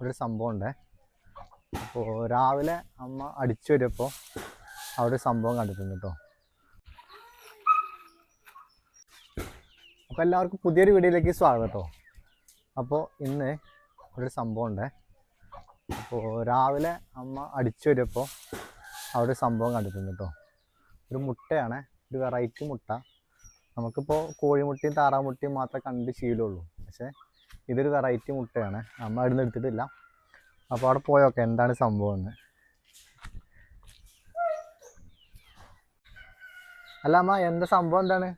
ഒരു സംഭവം ഉണ്ട് അപ്പോൾ രാവിലെ അമ്മ അടിച്ചു വരുമ്പോൾ അവിടെ സംഭവം കണ്ടിട്ടുണ്ട് കേട്ടോ അപ്പോൾ എല്ലാവർക്കും പുതിയൊരു വീഡിയോയിലേക്ക് സ്വാഗതം കേട്ടോ അപ്പോൾ ഇന്ന് ഒരു സംഭവം ഉണ്ട് അപ്പോൾ രാവിലെ അമ്മ അടിച്ചു വരുമ്പോൾ അവിടെ സംഭവം കണ്ടിട്ടുണ്ട് കേട്ടോ ഒരു മുട്ടയാണ്. ഒരു വെറൈറ്റി മുട്ട. നമുക്കിപ്പോൾ കോഴിമുട്ടയും താറാമുട്ടയും മാത്രമേ കണ്ട് ശീലമുള്ളൂ. പക്ഷേ ഇതൊരു വെറൈറ്റി മുട്ടയാണ്. അമ്മ അവിടെ നിന്ന് എടുത്തിട്ടില്ല. അപ്പോൾ അവിടെ പോയോക്കെ എന്താണ് സംഭവം എന്ന്. അല്ല അമ്മ എന്താ സംഭവം എന്താണ്?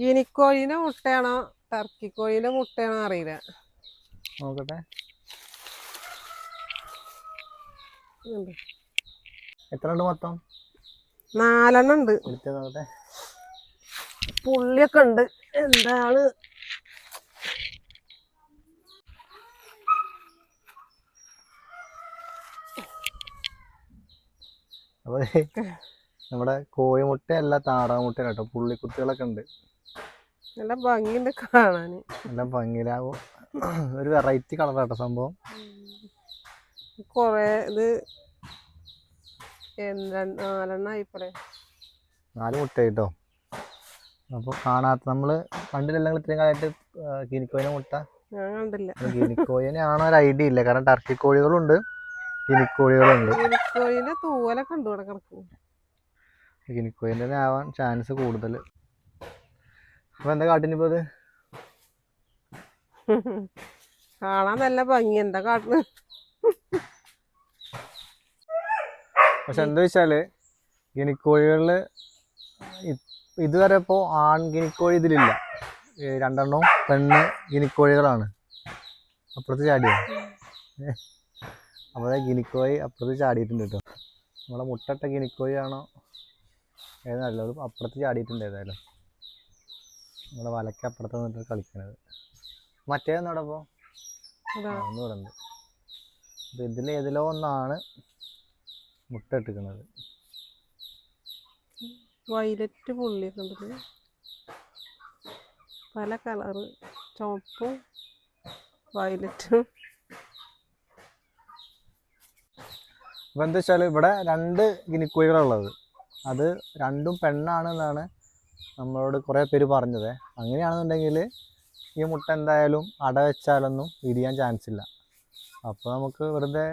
ഗിനിക്കോഴിന്റെ മുട്ടയാണോ? ടർക്കി കോഴിന്റെ മുട്ടയാണോ അറിയില്ല. നോക്കട്ടെ. എത്ര ഉണ്ട് മൊത്തം? നാലെണ്ണം ഉണ്ട്. പുള്ളിയൊക്കെ ഉണ്ട്. എന്താണ് അപ്പോൾ നമ്മുടെ കോഴിമുട്ട കോഴിമുട്ടയല്ല താറാമുട്ട കേട്ടോ പുള്ളിക്കുട്ടികളൊക്കെ ഉണ്ട് നല്ല ഭംഗിയുണ്ട് കാണാന് നല്ല ഭംഗിയിലാവും ഒരു വെറൈറ്റി കളറാട്ടോ സംഭവം. കൊറേ ഇത് നാലെണ്ണം ആയിപ്പോടെ നാല് മുട്ട കേട്ടോ അപ്പോൾ കാണാത്ത നമ്മൾ കണ്ടില്ലല്ലോ ഇത്രയും കാലമായിട്ട് കിനിക്കോയിനെ മുട്ട? ഞാൻ കണ്ടില്ല. കിനിക്കോയിനെ ആണോ ഒരു ഐഡിയ ഇല്ല. കാരണം ടർക്കി കോഴികളുണ്ട്. കിനിക്കോഴികളുണ്ട് ഗിനിക്കോഴിന്റെ തൂവലൊക്കെ ഉണ്ട് ഇവിടെ കിടക്കും. കിനിക്കോയിന്റെ ആവാൻ ചാൻസ് കൂടുതൽ. അപ്പൊ എന്താ കാട്ടിനിപ്പോ കാണാൻ നല്ല ഭംഗി. എന്താ കാട്ടിന് പക്ഷെ എന്താ വെച്ചാൽ ഗിനിക്കോഴികളിൽ ഇതുവരെ ഇപ്പോൾ ആൺ ഗിനിക്കോഴി ഇതിലില്ല. രണ്ടെണ്ണവും പെണ്ണ് ഗിനിക്കോഴികളാണ്. അപ്പുറത്ത് ചാടിയോ? അപ്പോൾ ഗിനിക്കോയി അപ്പുറത്ത് ചാടിയിട്ടുണ്ട് കേട്ടോ. നമ്മളെ മുട്ടട്ട ഗിനിക്കോയി ആണോ ഏത് നല്ലത് അപ്പുറത്ത് ചാടിയിട്ടുണ്ട് ഏതായാലും. നമ്മളെ വലയ്ക്ക് അപ്പുറത്ത് നിന്നിട്ട് കളിക്കണത്. മറ്റേ അപ്പോൾ അതാ. ഒന്ന് ഇവിടെ ഉണ്ട് അപ്പോൾ ഇതിൽ ഏതിലോ ഒന്നാണ് മുട്ട ഇട്ടിക്കണത് വൈലറ്റ് പുള്ളിയൊക്കെ ഉണ്ട് പല കളറ്. ചുവപ്പും വയലറ്റും അപ്പോൾ എന്താ വെച്ചാൽ ഇവിടെ രണ്ട് ഗിനിക്കോഴികളുള്ളത് അത് രണ്ടും പെണ്ണാണെന്നാണ് നമ്മളോട് കുറേ പേര് പറഞ്ഞത്. അങ്ങനെയാണെന്നുണ്ടെങ്കിൽ ഈ മുട്ട എന്തായാലും അട വെച്ചാലൊന്നും വിരിയാൻ ചാൻസ് ഇല്ല. അപ്പോൾ നമുക്ക് വെറുതെ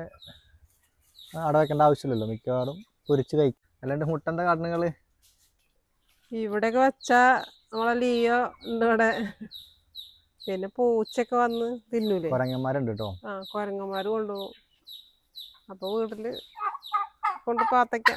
അട വെക്കേണ്ട ആവശ്യമില്ലല്ലോ. മിക്കവാറും പൊരിച്ച് കഴിക്കും. അല്ലാണ്ട് മുട്ടന്റെ കാരണങ്ങൾ ഇവിടെ ഇവിടെയൊക്കെ വെച്ചാ നമ്മളെ ലിയോ ഉണ്ട് ഇവിടെ. പിന്നെ പൂച്ചയൊക്കെ വന്ന് തിന്നൂലേ? കുരങ്ങന്മാരുണ്ട് കേട്ടോ ആ കുരങ്ങന്മാർ കൊണ്ടുപോകും. അപ്പൊ വീട്ടിൽ കൊണ്ട് പാത്തയ്ക്ക.